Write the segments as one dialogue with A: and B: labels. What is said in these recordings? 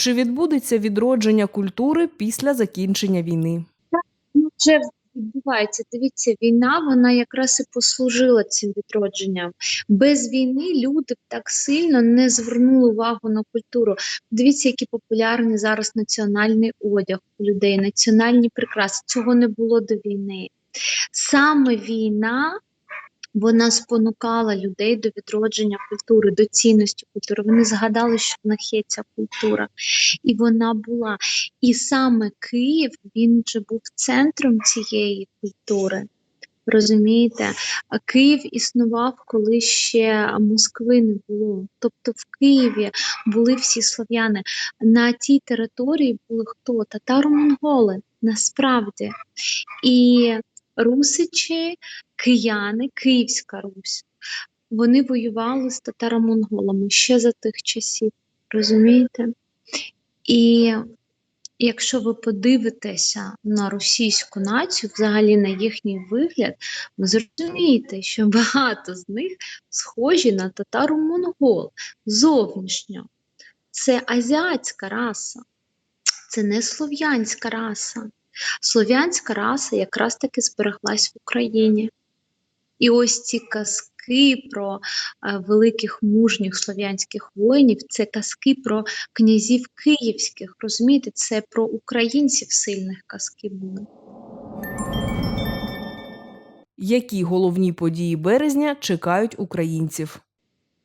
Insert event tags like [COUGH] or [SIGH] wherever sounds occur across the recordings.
A: Чи відбудеться відродження культури після закінчення війни?
B: Ну, вже відбувається. Дивіться, війна вона якраз і послужила цим відродженням. Без війни люди б так сильно не звернули увагу на культуру. Дивіться, які популярні зараз національний одяг у людей, національні прикраси. Цього не було до війни. Саме війна. Вона спонукала людей до відродження культури, до цінності культури. Вони згадали, що в них є ця культура, і вона була. І саме Київ він же був центром цієї культури. Розумієте, а Київ існував, коли ще Москви не було. Тобто в Києві були всі слов'яни. На тій території були хто? Татаро-монголи, насправді. І русичі, кияни, Київська Русь. Вони воювали з татаро-монголами ще за тих часів. Розумієте? І якщо ви подивитеся на російську націю, взагалі на їхній вигляд, ви зрозумієте, що багато з них схожі на татару-монгол зовнішньо. Це азіатська раса, це не слов'янська раса. Слов'янська раса якраз таки збереглась в Україні. І ось ці казки про е, великих мужніх слов'янських воїнів, це казки про князів київських. Розумієте, це про українців сильних казки були.
A: Які головні події березня чекають українців?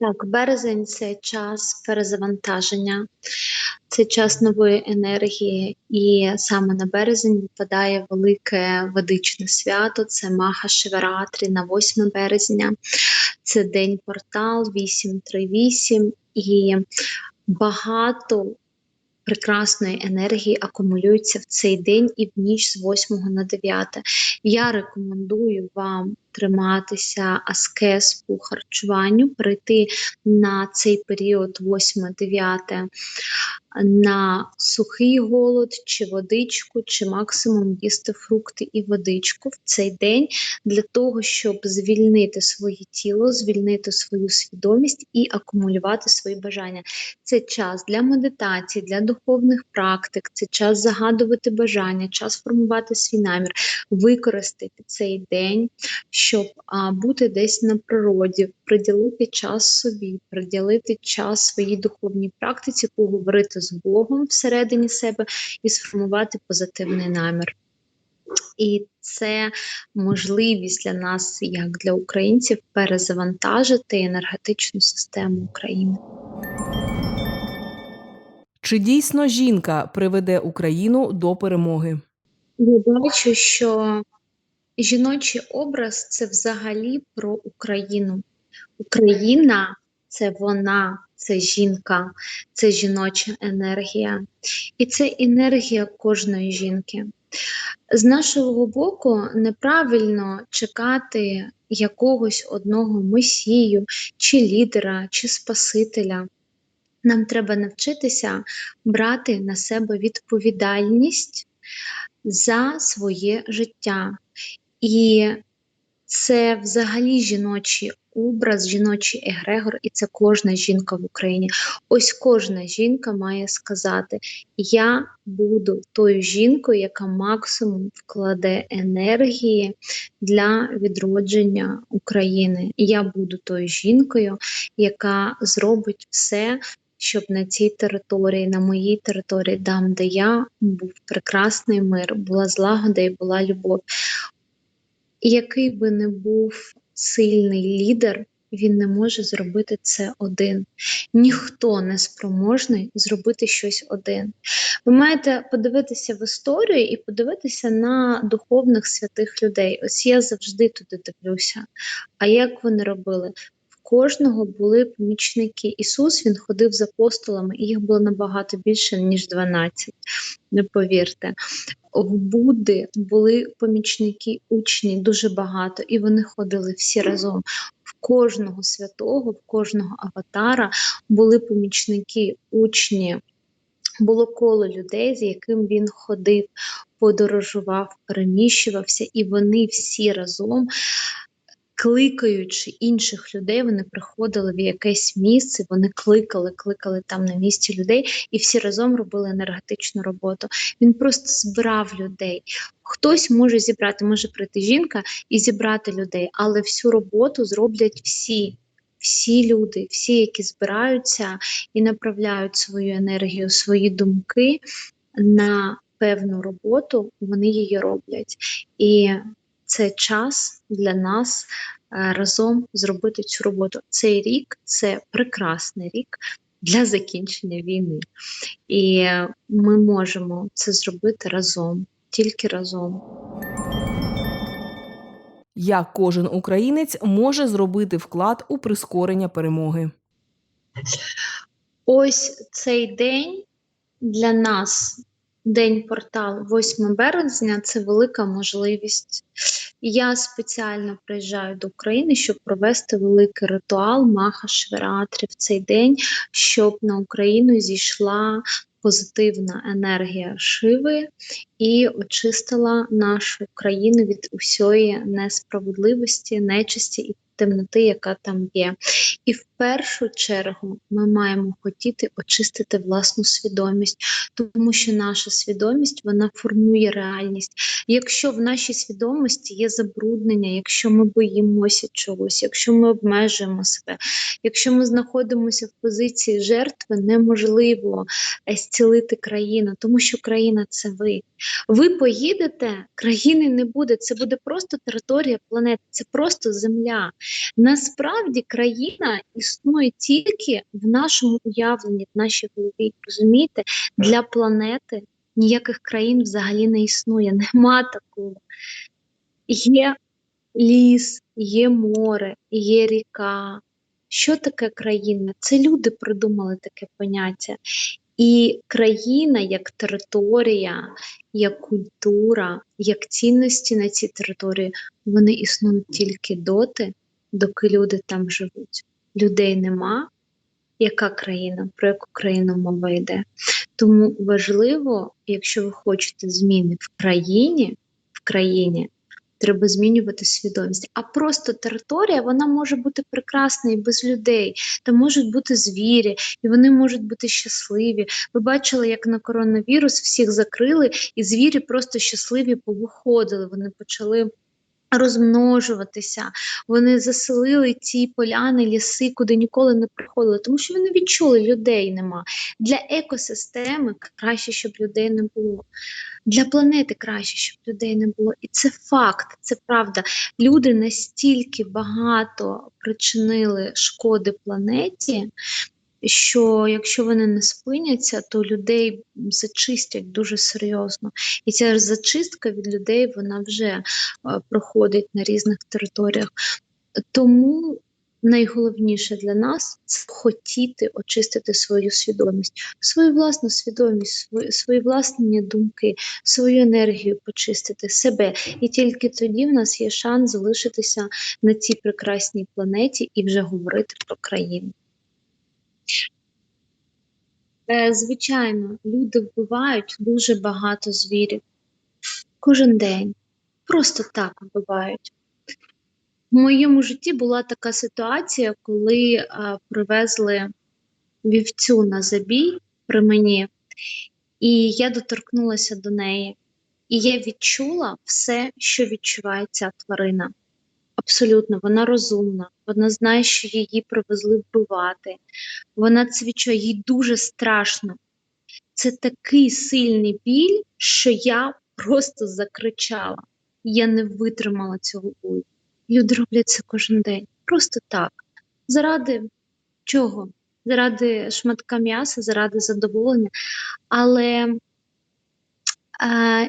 B: Так, березень це час перезавантаження, це час нової енергії, і саме на березень випадає велике ведичне свято. Це Маха Шивератрі на 8 березня. Це день портал 838 і багато прекрасної енергії акумулюється в цей день і в ніч з 8 на 9. Я рекомендую вам триматися аскез по харчуванню, перейти на цей період 8-9 на сухий голод, чи водичку, чи максимум їсти фрукти і водичку в цей день для того, щоб звільнити своє тіло, звільнити свою свідомість і акумулювати свої бажання. Це час для медитації, для духовних практик, це час загадувати бажання, час формувати свій намір, використати цей день, щоб а, бути десь на природі, приділити час собі, приділити час своїй духовній практиці, поговорити з Богом всередині себе і сформувати позитивний намір. І це можливість для нас, як для українців, перезавантажити енергетичну систему України.
A: Чи дійсно жінка приведе Україну до перемоги?
B: Я бачу, що жіночий образ це взагалі про Україну. Україна це вона, це жінка, це жіноча енергія. І це енергія кожної жінки. З нашого боку, неправильно чекати якогось одного месію, чи лідера, чи спасителя. Нам треба навчитися брати на себе відповідальність за своє життя. І це взагалі жіночий образ, жіночий егрегор, і це кожна жінка в Україні. Ось кожна жінка має сказати: Я буду тою жінкою, яка максимум вкладе енергії для відродження України. Я буду тою жінкою, яка зробить все. Щоб на цій території, на моїй території, там, де я був прекрасний мир, була злагода і була любов. Який би не був сильний лідер, він не може зробити це один. Ніхто не спроможний зробити щось один. Ви маєте подивитися в історію і подивитися на духовних святих людей. Ось я завжди туди дивлюся. А як вони робили? Кожного були помічники. Ісус він ходив з апостолами, і їх було набагато більше, ніж 12. Не повірте в Будди були помічники, учні дуже багато, і вони ходили всі разом. В кожного святого, в кожного аватара були помічники, учні. Було коло людей, з яким він ходив, подорожував, переміщувався, і вони всі разом кликаючи інших людей, вони приходили в якесь місце, вони кликали, кликали там на місці людей, і всі разом робили енергетичну роботу. Він просто збирав людей. Хтось може зібрати, може прийти жінка і зібрати людей, але всю роботу зроблять всі. Всі люди, всі, які збираються і направляють свою енергію, свої думки на певну роботу, вони її роблять. І це час для нас е, разом зробити цю роботу. Цей рік це прекрасний рік для закінчення війни. І ми можемо це зробити разом, тільки разом.
A: Як кожен українець може зробити вклад у прискорення перемоги?
B: Ось цей день для нас, день порталу 8 березня, це велика можливість. Я спеціально приїжджаю до України, щоб провести великий ритуал Маха Швератрі в цей день, щоб на Україну зійшла позитивна енергія Шиви і очистила нашу країну від усієї несправедливості, нечисті і темноти, яка там є. І в першу чергу ми маємо хотіти очистити власну свідомість, тому що наша свідомість вона формує реальність. Якщо в нашій свідомості є забруднення, якщо ми боїмося чогось, якщо ми обмежуємо себе, якщо ми знаходимося в позиції жертви, неможливо е, зцілити країну, тому що країна це ви. Ви поїдете, країни не буде. Це буде просто територія планети, це просто земля. Насправді країна існує тільки в нашому уявленні, в нашій голові. Розумієте, для планети ніяких країн взагалі не існує. [LAUGHS] Нема такого. Є ліс, є море, є ріка. Що таке країна? Це люди придумали таке поняття. І країна як територія, як культура, як цінності на цій території, вони існують тільки доти, доки люди там живуть. Людей нема. Яка країна, про яку країну мова йде? Тому важливо, якщо ви хочете зміни в країні, в країні треба змінювати свідомість. А просто територія вона може бути прекрасна і без людей. Там можуть бути звірі, і вони можуть бути щасливі. Ви бачили, як на коронавірус всіх закрили, і звірі просто щасливі повиходили. Вони почали. Розмножуватися, вони заселили ті поляни, ліси, куди ніколи не приходили, тому що вони відчули, людей нема. Для екосистеми краще, щоб людей не було. Для планети краще, щоб людей не було. І це факт, це правда. Люди настільки багато причинили шкоди планеті, що якщо вони не спиняться, то людей зачистять дуже серйозно. І ця зачистка від людей вона вже е, проходить на різних територіях. Тому найголовніше для нас це хотіти очистити свою свідомість, свою власну свідомість, свої, свої власні думки, свою енергію почистити себе. І тільки тоді в нас є шанс залишитися на цій прекрасній планеті і вже говорити про країну. Е, Звичайно, люди вбивають дуже багато звірів кожен день. Просто так вбивають. В моєму житті була така ситуація, коли а, привезли вівцю на забій при мені, і я доторкнулася до неї. І я відчула все, що відчуває ця тварина. Абсолютно, вона розумна, вона знає, що її привезли вбивати. Вона це їй дуже страшно. Це такий сильний біль, що я просто закричала. Я не витримала цього бою. Люди роблять це кожен день. Просто так. Заради чого? Заради шматка м'яса, заради задоволення. Але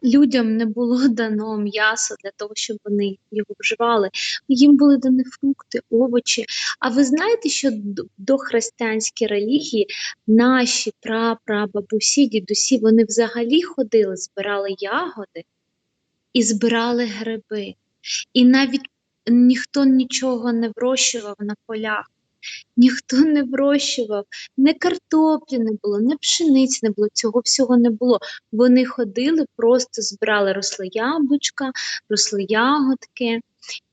B: людям не було [LAUGHS] дано м'ясо для того, щоб вони його вживали. Їм були дані фрукти, овочі. А ви знаєте, що д- дохристиянські релігії, наші прапрабабусі, дідусі, вони взагалі ходили, збирали ягоди і збирали гриби. І навіть ніхто нічого не вирощував на полях, ніхто не вирощував, не картоплі не було, не пшениці не було, цього всього не було. Вони ходили, просто збирали, росли яблучка, росли ягодки.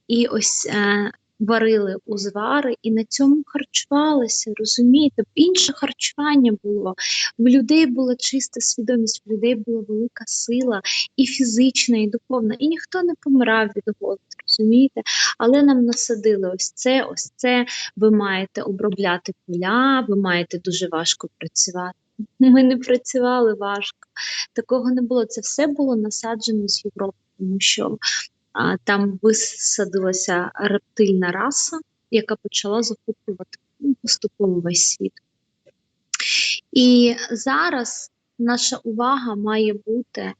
B: І ось е, варили узвари і на цьому харчувалися, розумієте? Інше харчування було. В людей була чиста свідомість, в людей була велика сила і фізична, і духовна, і ніхто не помирав від голоду, розумієте? Але нам насадили ось це, ось це. Ви маєте обробляти поля, ви маєте дуже важко працювати. Ми не працювали важко. Такого не було. Це все було насаджено з Європи, тому що а, там висадилася рептильна раса, яка почала захоплювати ну, поступово весь світ. І зараз наша увага має бути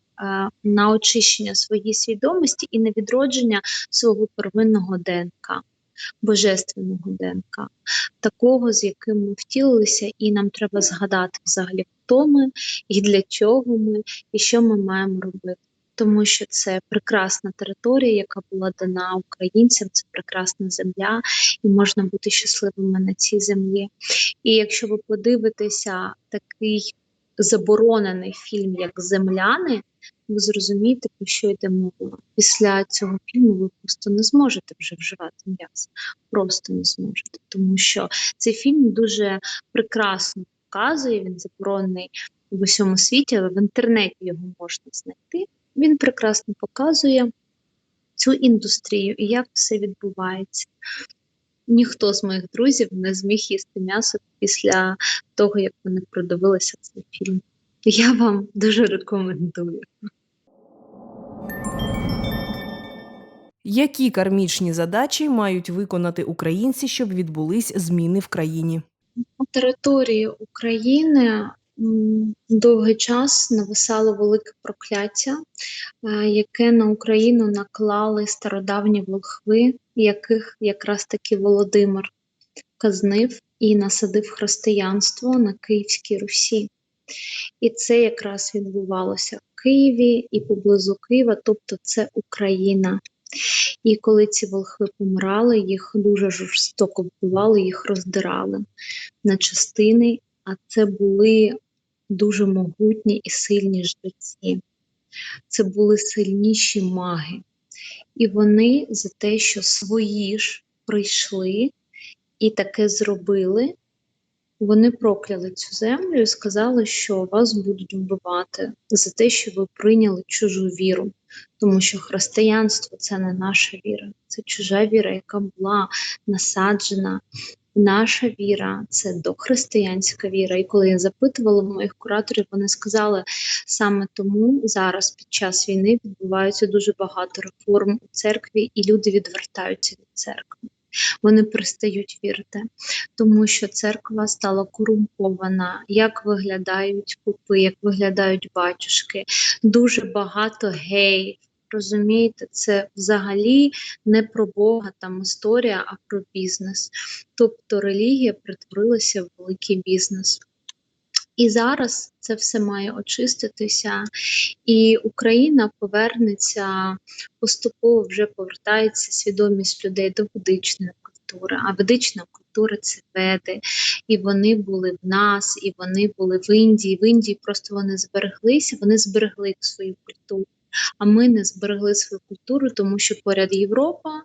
B: на очищення своєї свідомості і на відродження свого первинного ДНК, божественного ДНК, такого, з яким ми втілилися, і нам треба згадати взагалі, хто ми і для чого ми, і що ми маємо робити. Тому що це прекрасна територія, яка була дана українцям, це прекрасна земля, і можна бути щасливими на цій землі. І якщо ви подивитеся такий заборонений фільм, як Земляни, ви зрозумієте, про що йде мова. Після цього фільму ви просто не зможете вже вживати м'ясо. Просто не зможете. Тому що цей фільм дуже прекрасно показує, він заборонений в усьому світі, але в інтернеті його можна знайти. Він прекрасно показує цю індустрію і як все відбувається. Ніхто з моїх друзів не зміг їсти м'ясо після того, як вони продивилися цей фільм. Я вам дуже рекомендую.
A: Які кармічні задачі мають виконати українці, щоб відбулись зміни в країні?
B: На території України довгий час нависало велике прокляття, е, яке на Україну наклали стародавні волхви, яких якраз таки Володимир казнив і насадив християнство на Київській Русі. І це якраз відбувалося в Києві і поблизу Києва, тобто це Україна. І коли ці волхви помирали, їх дуже жорстоко вбивали, їх роздирали на частини, а це були дуже могутні і сильні жреці. Це були сильніші маги. І вони за те, що свої ж прийшли і таке зробили, вони прокляли цю землю і сказали, що вас будуть вбивати за те, що ви прийняли чужу віру. Тому що християнство це не наша віра, це чужа віра, яка була насаджена. Наша віра це дохристиянська віра. І коли я запитувала моїх кураторів, вони сказали саме тому зараз під час війни відбуваються дуже багато реформ у церкві, і люди відвертаються від церкви. Вони перестають вірити, тому що церква стала корумпована. Як виглядають попи, як виглядають батюшки, дуже багато геїв. Розумієте, це взагалі не про Бога там історія, а про бізнес. Тобто релігія перетворилася в великий бізнес. І зараз це все має очиститися, і Україна повернеться поступово вже повертається свідомість людей до ведичної культури. А ведична культура це веди, і вони були в нас, і вони були в Індії. В Індії просто вони збереглися, вони зберегли свою культуру. А ми не зберегли свою культуру, тому що поряд Європа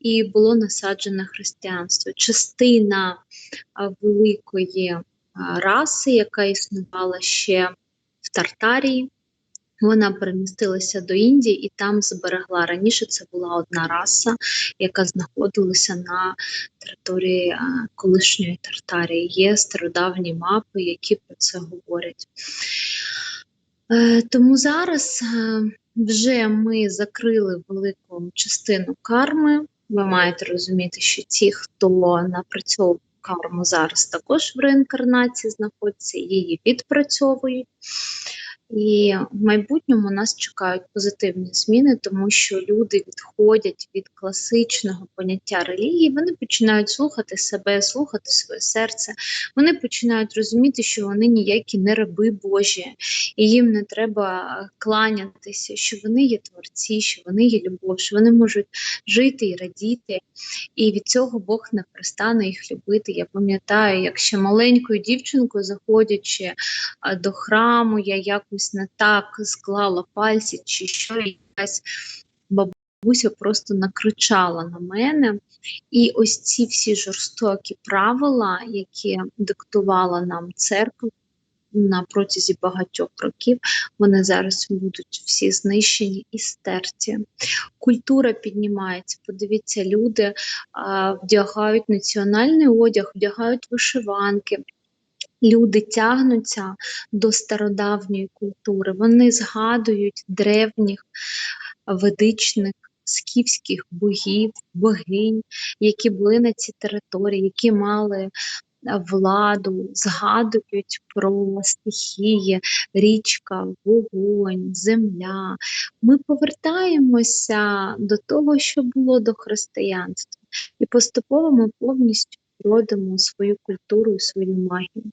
B: і було насаджене християнство. Частина великої раси, яка існувала ще в Тартарії, вона перемістилася до Індії і там зберегла. Раніше це була одна раса, яка знаходилася на території колишньої Тартарії. Є стародавні мапи, які про це говорять. Е, тому зараз е, вже ми закрили велику частину карми. Ви маєте розуміти, що ті, хто напрацьовує карму зараз, також в реінкарнації знаходиться, її відпрацьовують. І в майбутньому нас чекають позитивні зміни, тому що люди відходять від класичного поняття релігії, вони починають слухати себе, слухати своє серце. Вони починають розуміти, що вони ніякі не раби Божі, і їм не треба кланятися, що вони є творці, що вони є любов, що вони можуть жити і радіти. І від цього Бог не перестане їх любити. Я пам'ятаю, як ще маленькою дівчинкою, заходячи до храму, я якось не так склала пальці, чи що якась бабуся просто накричала на мене. І ось ці всі жорстокі правила, які диктувала нам церква на протязі багатьох років, вони зараз будуть всі знищені і стерті. Культура піднімається. Подивіться, люди а, вдягають національний одяг, вдягають вишиванки. Люди тягнуться до стародавньої культури. Вони згадують древніх ведичних скіфських богів, богинь, які були на цій території, які мали владу, згадують про стихії, річка, вогонь, земля. Ми повертаємося до того, що було до християнства, і поступово ми повністю родимо свою культуру і свою магію.